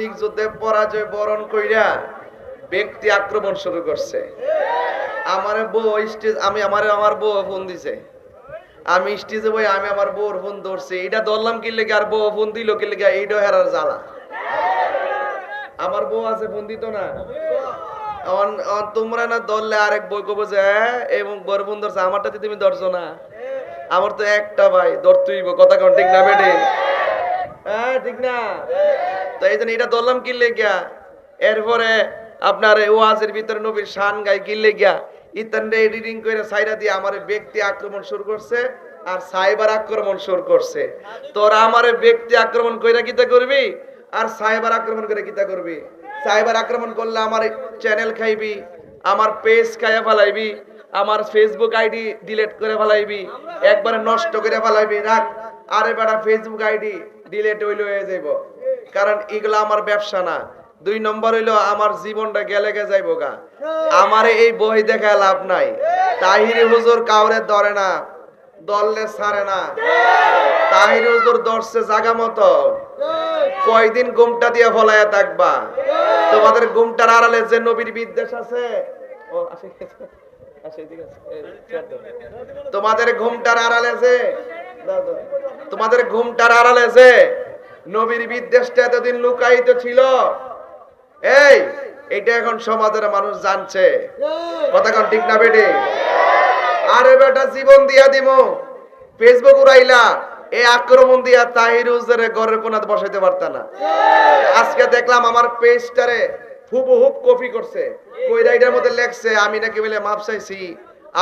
লীগ যুদ্ধে পরাজয় বরণ কইরা ব্যক্তি আক্রমণ শুরু করছে। আমার বউ স্টেজ, আমি আমার আমার বউ ফোন দিছে। আমি স্টেজে বই আমি আমার বউর ফোন ধরছি। এটা ধরলাম কি লেগে আর বউ ফোন দিল কি লেগে? এইটা হেরার জ্বালা। আমার বউ আছে, ফোন দিত না। তোমরা না ধরলে আরেক বই কবো যে এবং বর ফোন ধরছে আমারটাতে তুমি ধরছো না। আমার তো একটা ভাই ধরতেই কথা কোন, ঠিক না, বেটে? হ্যাঁ ঠিক না? তো এই জন্য এটা ধরলাম কি লেগিয়া? এরপরে আপনার ওয়াজের ভিতরে নবীর শান গাই কি ইতানরে এডিটিং করে সাইরা দিয়ে আমার ব্যক্তি আক্রমণ শুরু করছে আর সাইবার আক্রমণ শুরু করছে। আমার ব্যক্তি আক্রমণ করবি? আর সাইবার আক্রমণ করে কিতা করবি? সাইবার আক্রমণ করলে আমার চ্যানেল খাইবি, আমার পেজ খাইয়া ফেলাইবি, আমার ফেসবুক আইডি ডিলেট করে ফেলাইবি, একবারে নষ্ট করে ফেলাইবি। রাখ, আরে বেটা ফেসবুক আইডি ডিলিট হইল হয়ে যাইব। কারণ এগুলো আমার ব্যবসা না। দুই নম্বর হইল, আমার জীবনটা গেলে গে যাইব গা। আমারে এই বই দেখা লাভ নাই। তাহিরি হুজুর কাউরে ধরে না দললে ছাড়ে না। তাহিরি হুজুর ধরছে জাগা মতো। কয়দিন গুমটা দিয়ে ফলাইয়া থাকবা। তোমাদের গুমটার আড়ালে যে নবীর বিদ্বেষ আছে। ও, আসে। তোমাদের ঘুমটার আড়ালে যে। তোমাদের ঘুমটার আড়ালে যে নবীর বিদ্বেষটা এতদিন লুকায়িত ছিল। এই, এটা এখন সমাজের মানুষ জানছে। কথা কোন ঠিক না বেটে? আরে বেটা, জীবন দিয়া দিমু। ফেসবুক উড়াইলা এই আক্রমণ দিয়া তাহির হুজুরের ঘরের কোনাতে বসাইতে পারতা না। আজকে দেখলাম আমার পেজটারে হুবহুব কপি করছে। কইরা এটার মধ্যে লেখছে, আমি নাকি বলে মাপ চাইছি,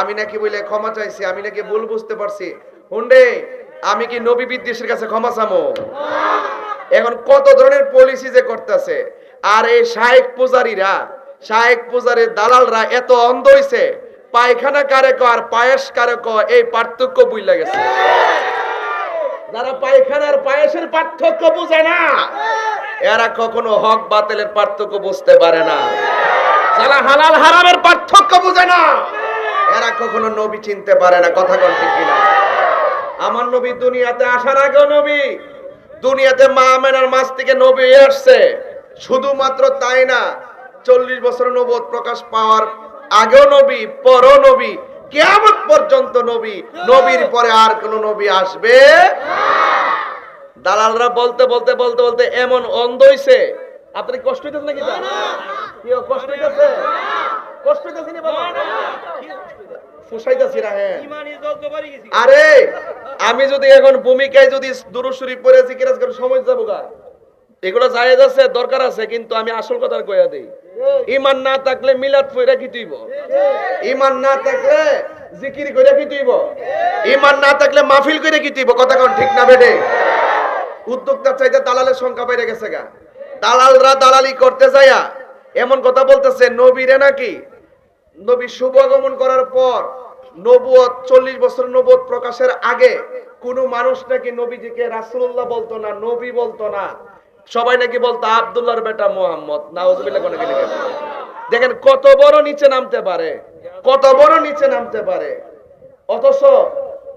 আমি নাকি বলে ক্ষমা চাইছি, আমি নাকি ভুল বুঝতে পারছি। হুন্ডে, আমি কি নবী বিদ্বেষের কাছে ক্ষমা চামো? এখন কত ধরনের পলিসি যে করতেছে? আর এই শায়েক পূজারীরা, শায়েক পূজারীর দালালরা এত অন্ধ হইছে, পায়খানা কারে আর পায়েস কারে ক এই পার্থক্য বুঝলা গেছে। যারা পায়খানার পায়েসের পার্থক্য বুঝে না, এরা কখনো হক বাতিলের পার্থক্য বুঝতে পারে না। যারা হালাল হারামের পার্থক্য বুঝে না, এরা কখনো নবী চিনতে পারে না, কথা ঠিক কিনা? আমার নবী দুনিয়াতে আসার আগেও নবী দুনিয়াতে মা আমেনার মাছ থেকে নবী আসছে। শুধুমাত্র তাই না চল্লিশ বছর নবদ প্রকাশ পাওয়ার আগেও নবী পর নবী কেমন পর্যন্ত নবী নবীর পরে আর কোন নবী আসবে দালালরা বলতে বলতে বলতে বলতে এমন অন্ধ হইছে। আপনার কষ্ট হইতেছে নাকি কষ্ট হইতেছে? কষ্ট হইতেছে নি বাবা। ফুসাইতেছি না হ্যাঁ। আরে আমি যদি এখন ভূমিকায় যদি দুরুশরী পড়ে জিকিরাজ করে সময় যাব গা। এগুলো জায়েজ আছে দরকার আছে কিন্তু আমি আসল কথা কইয়া দেই। ইমান না থাকলে মিলাদ পয়রা কি তুইব? ইমান না থাকলে জিকির কইরা কি তুইব? ইমান না থাকলে মাহফিল কইরা কি তুইব? কথা কোন ঠিক না বেডে উদ্যোক্তা চাইতে দালালের সংখ্যা বেড়ে গেছে গা। দালালরা দালালি করতে যায়া এমন কথা বলতেছে নবীরে নাকি নবী শুভ আগমন করার পর নবুয়ত, চল্লিশ বছর নবুয়ত প্রকাশের আগে কোন মানুষ নাকি নবীজিকে রাসুল্লাহ বলতো না, নবী বলতো না। সবাই নাকি বলতো, আব্দুল্লাহর বেটা মোহাম্মদ। দেখেন কত বড় নিচে নামতে পারে, কত বড় নিচে নামতে পারে। অথচ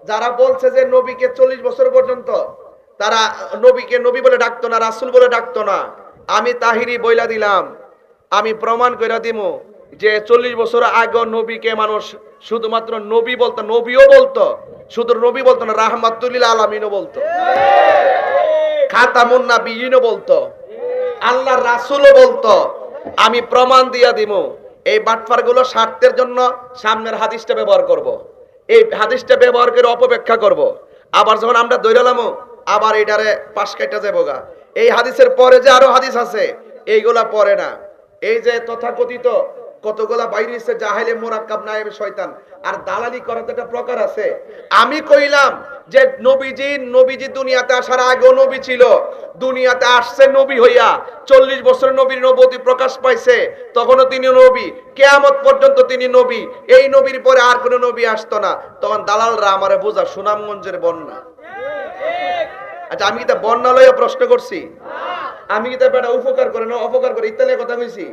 যারা বলছে যে নবীকে চল্লিশ বছর পর্যন্ত তারা নবীকে নবী বলে ডাকতো না, রাসুল বলে ডাকতো না, আমি তাহিরি বইলা দিলাম, আমি প্রমাণ করে দিমু যে চল্লিশ বছর আগে নবীকে মানুষ শুধুমাত্র নবী বলতো, নবীও বলতো, শুধু নবী বলতো না, রাহমাতুল্লিল আলামিনও বলতো। খাতামুন নাবিয়িনও বলতো। আল্লাহ রাসূলও বলতো। আমি প্রমাণ দিয়া দিমু, এই বাটফারগুলো স্বার্থের জন্য সামনের হাদিসটা ব্যবহার করব। এই হাদিসটা ব্যবহার করে অপব্যাখ্যা করব। আবার যখন আমরা দৈরালামো আবার এটারে পাশ কাটা যাব গা। এই হাদিসের পরে যে আরও হাদিস আছে, এইগুলা পরে না। এই যে তথাকথিত কতগুলা বাইরে এসে জাহেলে মোরাক্কাব নায়েবে শয়তান। আর দালালি করার একটা প্রকার আছে। আমি কইলাম যে নবীজি নবীজি দুনিয়াতে আসার আগেও নবী ছিল। দুনিয়াতে আসছে নবী হইয়া, চল্লিশ বছর নবীর নবতী প্রকাশ পাইছে। তখনও তিনি নবী, কেয়ামত পর্যন্ত তিনি নবী। এই নবীর পরে আর কোনো নবী আসতো না। তখন দালালরা আমারে বোঝা সুনামগঞ্জের বন্যা। আচ্ছা আমি তা বন্যা লইয়া প্রশ্ন করছি? আমি কি তা বেটা উপকার করে না অপকার করে? ইত্যাদি কথা কইছি?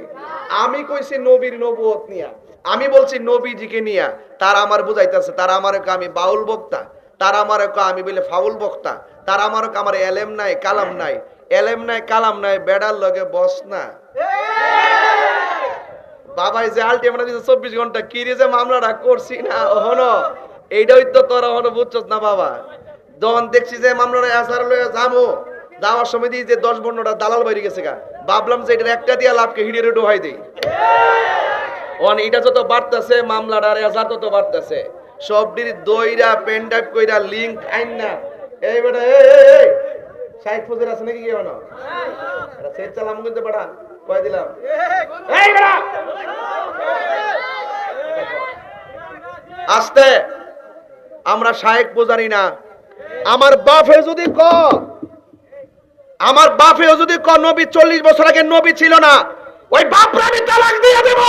আমি কইছি নবীর নবুয়ত নিয়া। আমি বলছি নবীজিকে নিয়া। তারা আমার বুঝাইতেছে, তারা আমার আমি বাউল বক্তা। তারা আমার আমি বলে ফাউল বক্তা। তারা আমার আমার এলেম নাই, কালাম নাই। এলেম নাই, কালাম নাই, বেড়ার লগে বস না। বাবাই যে আলটিমেট দিছে চব্বিশ ঘণ্টা, কি যে মামলাটা করছি না ওহনো এইটাই তো তোর ওহনো বুঝছস না বাবা? যখন দেখছি যে মামলাটা আসার লয়ে যাব, যাওয়ার সময় দিই যে দশ পনেরোটা দালাল বাইরে গেছে গা। ভাবলাম যে এটার একটা দিয়া লাভকে হিড়ে ডোহাই দিই। অন, এটা যত বাড়তেছে মামলাটার এজার তত বাড়তেছে। সবটির দইরা পেন টাইপ কইরা লিংক আইন না। এই বেটা, এই সাইড ফুজের আছে নাকি কেউ না? এটা সেট চালাম কিন্তু বেটা, কয় দিলাম। এই বেটা! আস্তে, আমরা শায়েক পূজারি না। আমার বাপে যদি ক আমার বাপেও যদি নবী, চল্লিশ বছর আগে নবী ছিল না, ওই বাপরা আমি তালাক দিয়ে দেব।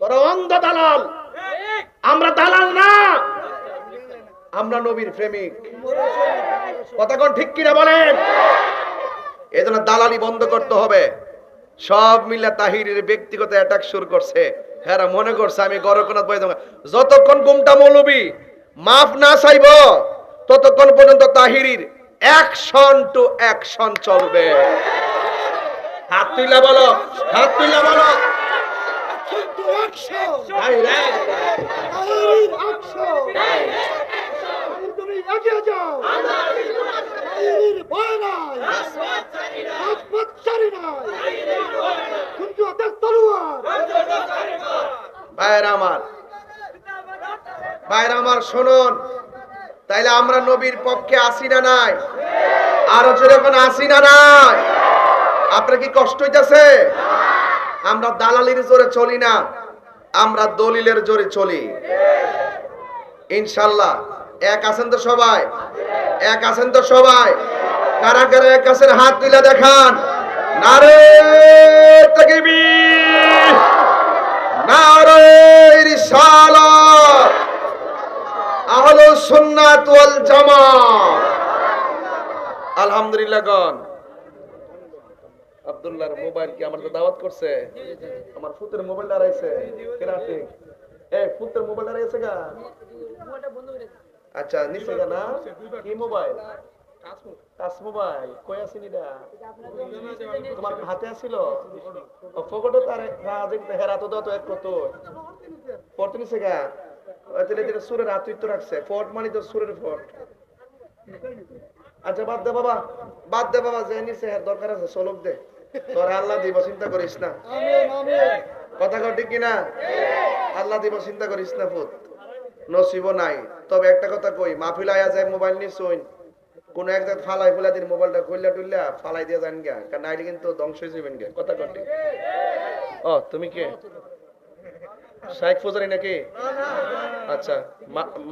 তোরা অন্ধ দালাল। আমরা দালাল না। আমরা নবীর প্রেমিক। কোন ঠিক কিনা বলেন? এই জন্য দালালি বন্ধ করতে হবে। সব মিলে তাহিরের ব্যক্তিগত অ্যাটাক শুরু করছে। হ্যাঁ মনে করছে, আমি গরকনাথ বই যতক্ষণ গুমটা মৌলবি, মাফ না চাইব। ততক্ষণ পর্যন্ত তাহিরির অ্যাকশন টু অ্যাকশন চলবে। হাত তুইলা বলো হাত তুইলা বলো। ভাইয়ের আমার ভাইয়ের আমার শুনুন। তাইলে আমরা নবীর পক্ষে আসি না নাই? আরও যেরকম আসি না নাই? আপনার কি কষ্ট হইতাছে? আমরা দালালির জোরে চলি না, আমরা দলিলের জোরে চলি। ইনশাল্লাহ, এক আছেন তো সবাই? এক আছেন তো সবাই? কারা কারা এক আছেন, হাত তুলে দেখান। নারে তাকবীর, নারে রিসালাত আহলুস সুন্নাত ওয়াল জামাত। আলহামদুলিল্লাহ গন আব্দুল্লাহর মোবাইল কি আমার দাওয়াত করছে? আমার ফুতের মোবাইল কেনা ঠিক এ ফুতের মোবাইল হারাইছে গা। আচ্ছা গা না? কি মোবাইল? দা তোমার হাতে গা? তেলে তেলে সুরের রাখছে মানে তো সুরের আচ্ছা বাদ দে বাবা, বাদ দে বাবা, যে নিচে হের দরকার আছে সলক দে। তোর আল্লাহ দিব, চিন্তা করিস না। কথা কিনা? আল্লাহ দিব, চিন্তা করিস না, ফুত। নসিব নাই। তবে একটা কথা কই, মাহফিল আয়া যায়, মোবাইল নিয়ে শুন কোন এক জায়গায় ফালাই ফুলা দিন, মোবাইলটা খুললা টুললা ফালাই দিয়ে যান কারণ নাইলে কিন্তু ধ্বংস হয়ে যাবেন কথা ঠিক। ও, তুমি কে? শাইখ ফুজারি নাকি? আচ্ছা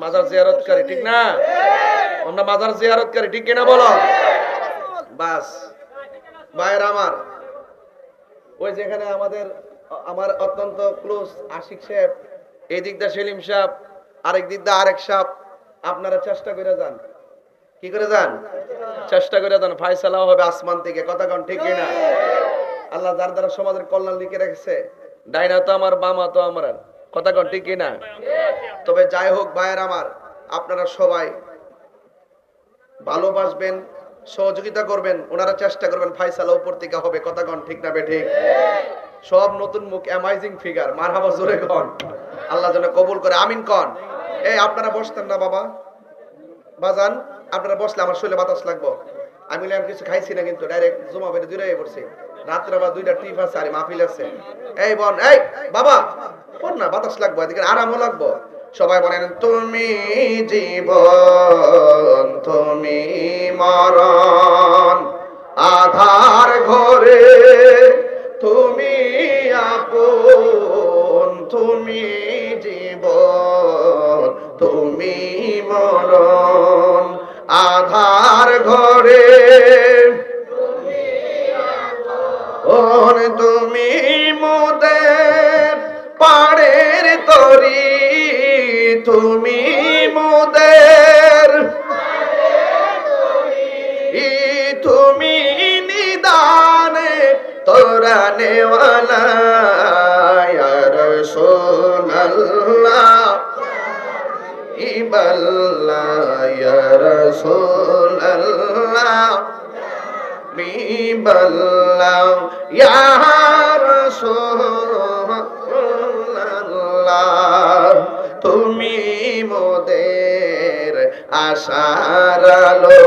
মাজার জিয়ারতকারী, ঠিক না? আমরা মাজার জিয়ারতকারী, ঠিক কিনা বলো? বাস ভাইয়ের আমার। ওই যেখানে আমাদের, আমার অত্যন্ত ক্লোজ আশিক সাহেব সেলিম সাহেব, আরেক আরেক সাহেব আপনারা চেষ্টা করে যান। কি করে যান? চেষ্টা করে যান ফায়সালাও হবে আসমান থেকে, কথা কন, ঠিক না আল্লাহ যার দ্বারা সমাজের কল্যাণ লিখে রেখেছে। ডাইনা তো আমার, বামা তো আমার। কথা কন, ঠিক না তবে যাই হোক, ভাইয়ের আমার, আপনারা সবাই ভালোবাসবেন, সহযোগিতা করবেন, ওনারা চেষ্টা করবেন ফাইসালা উপর থেকে হবে। কথা কন, ঠিক না বে ঠিক সব নতুন মুখ অ্যামাইজিং ফিগার মারহাবা জোরে কন। আল্লাহ যেন কবুল করে, আমিন কন। এই, আপনারা বসতেন না বাবা। বাজান, আপনারা বসলে আমার শরীরে বাতাস লাগবো। আমি বলি, আমি কিছু খাইছি না কিন্তু ডাইরেক্ট জমা বেড়ে দূরে পড়ছি। রাত্রে আবার দুইটা টিপ আছে আর মাহফিল আছে। এই বন এই বাবা কোন না বাতাস লাগবো এদিকে আরামও লাগবো। সবাই বলেন তুমি জীবন তুমি মরণ আধার ঘরে তুমি আপন তুমি জীবন তুমি মরণ আধার ঘরে। ওর তুমি মোদের পাড়ের তরি, তুমি মোদের ই তুমি নিদানে তোরা নেওয়ালা রসোল্লাহ ইবাল্লাহ ইয়া তুমি মোদের আশার আলো,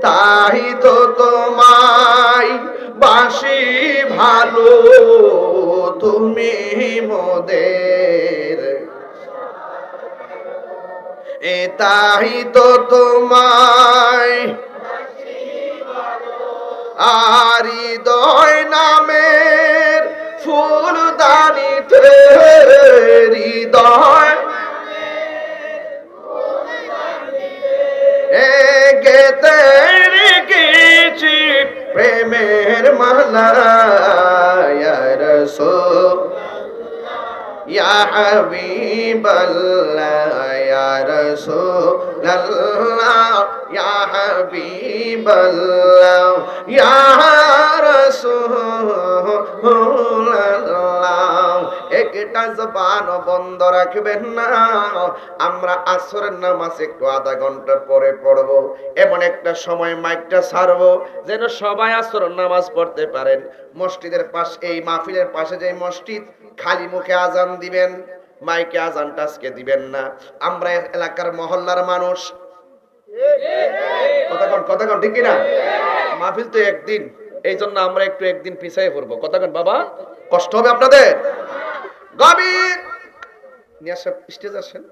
তাই তো তোমায় বাসি ভালো, তুমি মোদের এ তাই তো তোমায় আরি হৃদয় নামের ফুলদানিতে হৃদয় গেতে গেছি প্রেমের মালায় রসো ইয়া হাবিবাল্লাহ ইয়া রসো একটা জবান বন্ধ রাখবেন না। আমরা নামাজ একটু আধা ঘণ্টা পরে পড়ব। এমন একটা সময় মাইকটা ছাড়ব যেন সবাই আসরের নামাজ পড়তে পারেন। মসজিদের পাশ, এই মাহফিলের পাশে যে মসজিদ, খালি মুখে আজান দিবেন। মাইকে আজান টাচকে দিবেন না। আমরা এলাকার মহল্লার মানুষ মাহফিল তো একদিন এই জন্য আমরা একটু একদিন পিছাই পড়ব। কতক্ষণ বাবা, কষ্ট হবে আপনাদের? গভীর! স্টেজ আসেন।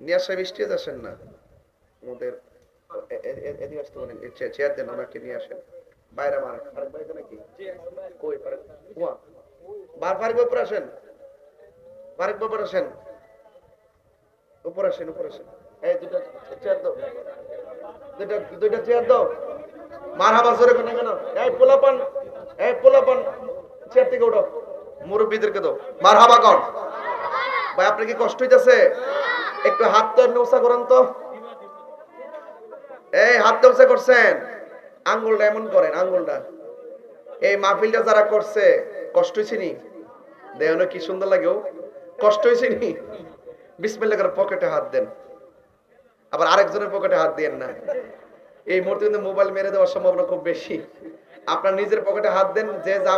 নিয়াজ সাহেব, স্টেজ আসেন না। বলেন চেয়ার- দেন, আমাকে নিয়ে আসেন। বাইরে এখানে কই আসেন। ফারুক উপর আসেন। উপর আসেন উপর আসেন। আপনার কি কষ্ট হইতেছে? একটু হাত তো এমনি উঁচা করেন তো। এই হাতটা উঁচা করছেন। আঙ্গুলটা এমন করেন, আঙ্গুলটা। এই মাহফিলটা যারা করছে, কষ্ট হয়েছে নি? দেহ কি সুন্দর লাগে, ও? কষ্ট হয়েছে নি? বিসমিল্লাহ করে পকেটে হাত দেন। আবার আরেকজনের পকেটে হাত দিয়েন না। এই মুহূর্তে কিন্তু মোবাইল মেরে দেওয়ার সম্ভাবনা খুব বেশি। আপনার নিজের পকেটে হাত দেন, যে যা